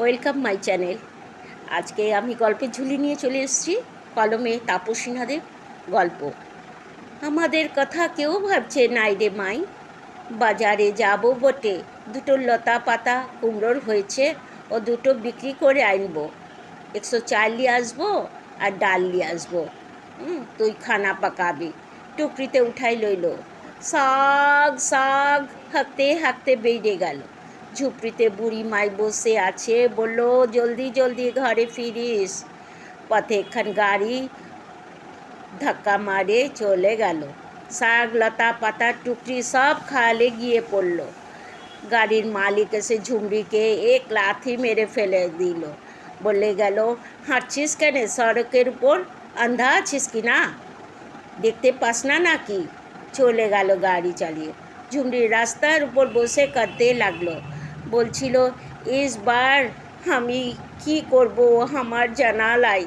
Welcome my channel. আজকে আমি গল্পের ঝুলি নিয়ে চলে এসেছি, কলমে তাপস সিনহাদের গল্প। আমাদের কথা কেউ ভাবছে নাই রে মাই। বাজারে যাব বটে, দুটো লতা পাতা কুমড়োর হয়েছে, ও দুটো বিক্রি করে আনব। একশো চাল নিয়ে আসব আর ডাল নিয়ে আসব। তুই খানা পাকাবি। টুকরিতে উঠাই লইল। শাক শাক হাঁকতে হাঁকতে বেরিয়ে গেল। ঝুপড়িতে বুড়ি মাই বসে আছে। বলল, জলদি জলদি ঘরে ফিরিস। পথে এখান গাড়ি ধাক্কা মারে চলে গেল। শাক, লতা, পাতা, টুকরি সব খালে গিয়ে পড়ল। গাড়ির মালিক এসে ঝুমড়িকে এক লাথি মেরে ফেলে দিল। বলে গেল, হাঁটছিস কেন? সড়কের উপর আন্ধা আছিস কি না? দেখতে পাস না নাকি? চলে গেল গাড়ি চালিয়ে। ঝুমড়ি রাস্তার উপর বসে কাঁদতে লাগল। বলছিল ইসবার আমি কি করব আমার জানালাই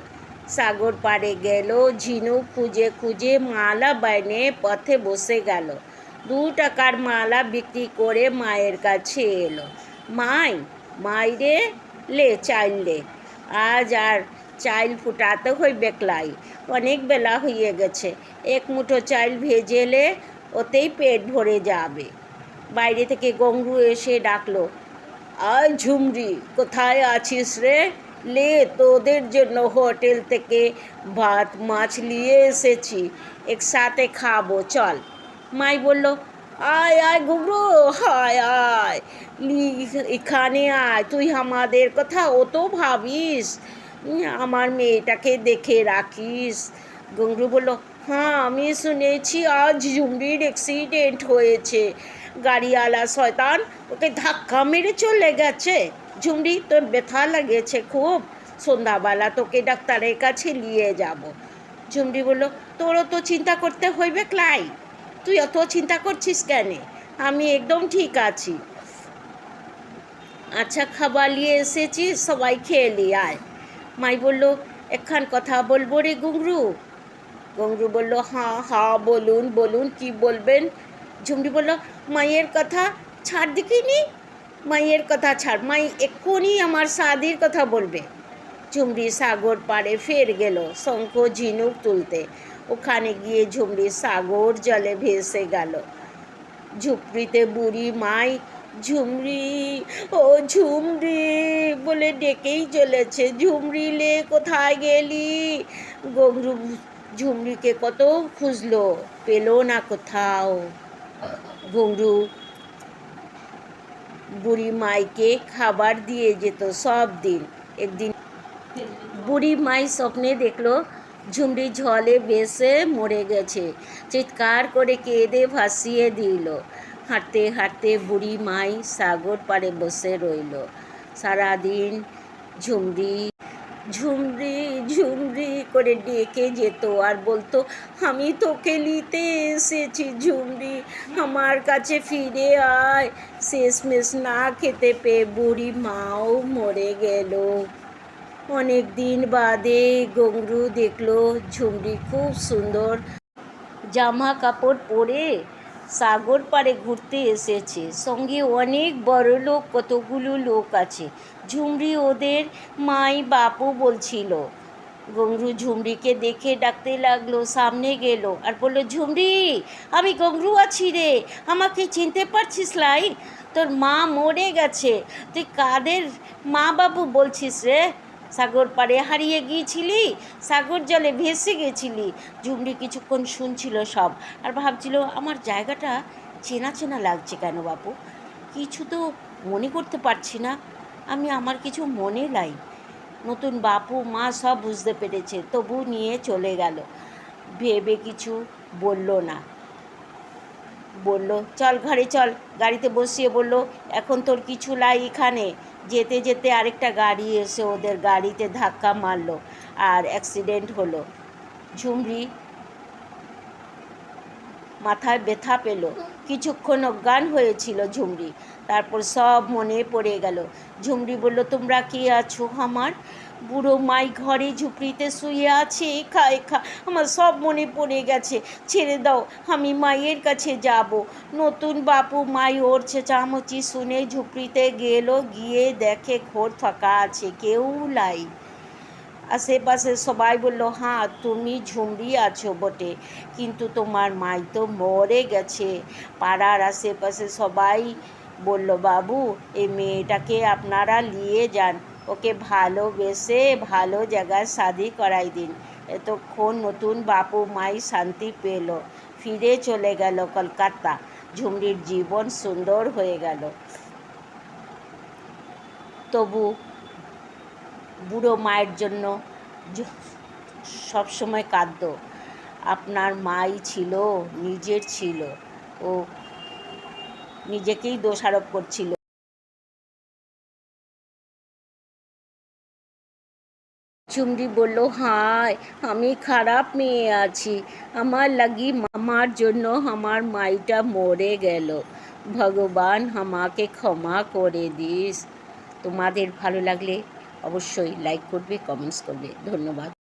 সাগর পাড়ে গেল ঝিনুক খুঁজে খুঁজে মালা বাইনে পথে বসে গেল। দু টাকার মালা বিক্রি করে মায়ের কাছে এলো। মাই মাই রে, লে চাইল আজ আর চাইল ফুটাতে হইবে ক্লাই। অনেক বেলা হয়ে গেছে। এক মুঠো চাইল ভেজেলে ওতেই পেট ভরে যাবে। বাইরে থেকে গঙ্গু এসে ডাকলো আয় ঝুমরি, কোথায় আছিস রে? লে, তোদের জন্য হোটেল থেকে ভাত, মাছ নিয়ে এসেছি। একসাথে খাব, চল। মাই বলল, আয় আয় গুগরু হায়, আয়। এখানে আয়, তুই আমাদের কথা অত ভাবিস? আমার মেয়েটাকে দেখে রাখিস। গঙ্গু বলল হ্যাঁ আমি শুনেছি আজ ঝুমরির অ্যাক্সিডেন্ট হয়েছে। গাড়িওয়ালা শয়তান ওকে ধাক্কা মেরে চলে গেছে। ঝুমরি তোর ব্যথা লেগেছে খুব। সন্ধ্যাবেলা তোকে ডাক্তারের কাছে নিয়ে যাব। ঝুমরি বলল, তোরও তো চিন্তা করতে হইবে ক্লাই। তুই অত চিন্তা করছিস কেন? আমি একদম ঠিক আছি। আচ্ছা খাবার নিয়ে এসেছি সবাই খেয়ে লি আয়। মাই বলল, একখান কথা বলব রে গুংরু। গঙ্গু বলল হ্যাঁ হ্যাঁ বলুন বলুন, কি বলবেন? ঝুমরি বলল, মায়ের কথা ছাড় দেখিনি, মায়ের কথা ছাড় মাই এক্ষুনি আমার শাদির কথা বলবে। ঝুমরি সাগর পাড়ে ফের গেল শঙ্খ ঝিনুক তুলতে। ওখানে গিয়ে ঝুমরি সাগর জলে ভেসে গেল। ঝুপড়িতে বুড়ি মাই, ঝুমরি, ও ঝুমরি, বলে ডেকেই চলেছে ঝুমরি লে কোথায় গেলি? গঙ্গু ঝুমরিকে কত খুঁজলো, পেল না কোথাও। গঙ্গু বুড়ি মাইকে খাবার দিয়ে যেত সব দিন। একদিন বুড়ি মাই স্বপ্নে দেখল ঝুমরি ঝলে বেসে মরে গেছে। চিৎকার করে কেঁদে ভাসিয়ে দিল। হাঁটতে হাঁটতে বুড়ি মাই সাগর পাড়ে বসে রইল। সারাদিন ঝুমরি ঝুমরি ঝুমরি করে ডেকে যেত আর বলতো, আমি তোকে নিতে এসেছি ঝুমরি, আমার কাছে ফিরে আয়। শেষমেশ না খেতে পেয়ে বুড়ি মাও মরে গেল। অনেক দিন বাদে গঙ্গরু দেখল ঝুমরি খুব সুন্দর জামা কাপড় পরে সাগর পাড়ে ঘুরতে এসেছে। সঙ্গে অনেক বড় লোক, কতগুলো লোক আছে। ঝুমরি ওদের মাই বাপু বলছিল। গঙ্গরু ঝুমরিকে দেখে ডাকতে লাগল, সামনে গেল আর বলল, ঝুমরি, আমি গঙ্গরু আছি রে, আমাকে চিনতে পারছিস লাই? তোর মা মরে গেছে। তুই কাদের মা বাবু বলছিস রে? সাগর পাড়ে হারিয়ে গিয়েছিলি, সাগর জলে ভেসে গেছিলি। ঝুমরি কিছুক্ষণ শুনছিল সব আর ভাবছিল, আমার জায়গাটা চেনা চেনা লাগছে কেন বাপু? কিছু তো মনে করতে পারছি না। আমি আমার কিছু মনে লাই নতুন বাপু, মা সব বুঝতে পেরেছে, তবু নিয়ে চলে গেল। ভেবে কিছু বলল না। বলল, চল ঘরে চল। গাড়িতে বসিয়ে বলল, এখন তোর কিছু লাই এখানে। যেতে যেতে আরেকটা গাড়ি এসে ওদের গাড়িতে ধাক্কা মারল আর অ্যাক্সিডেন্ট হলো। ঝুমরি মাথায় ব্যথা পেল। কিছুক্ষণ অজ্ঞান হয়েছিল ঝুমরি। তারপর সব মনে পড়ে গেল। ঝুমরি বলল, তোমরা কি আছো আমার? বুড়ো মাই ঘরে ঝুপড়িতে শুয়ে আছে একা খা, আমার সব মনে পড়ে গেছে। ছেড়ে দাও, আমি মায়ের কাছে যাব। নতুন বাপু মাই ওর চেঁচামচি শুনে ঝুপড়িতে গেল, গিয়ে দেখে ঘোর ফাঁকা আছে, কেউ লাই আশেপাশে সবাই বলল হ্যাঁ তুমি ঝুমরি আছো বটে, কিন্তু তোমার মাই তো মরে গেছে। পাড়ার আশেপাশে সবাই বলল, বাবু, এই মেয়েটাকে আপনারা নিয়ে যান। ওকে ভালোবেসে ভালো জায়গায় শাদি করাই দিন। এতক্ষণ নতুন বাপু মাই শান্তি পেল। ফিরে চলে গেল কলকাতা। ঝুমরির জীবন সুন্দর হয়ে গেল। তবু বুড়ো মায়ের জন্য সবসময় কাঁদতো আপনার মাই ছিল, নিজের ছিল। ও নিজেকেই দোষারোপ করছিল। চুমড়ি বলল, হায়, আমি খারাপ মেয়ে আছি। আমার লাগি আমার জন্য আমার মাইটা মরে গেল। ভগবান আমাকে ক্ষমা করে দিস। তোমাদের ভালো লাগলে অবশ্যই লাইক করবে কমেন্টস করবে। ধন্যবাদ।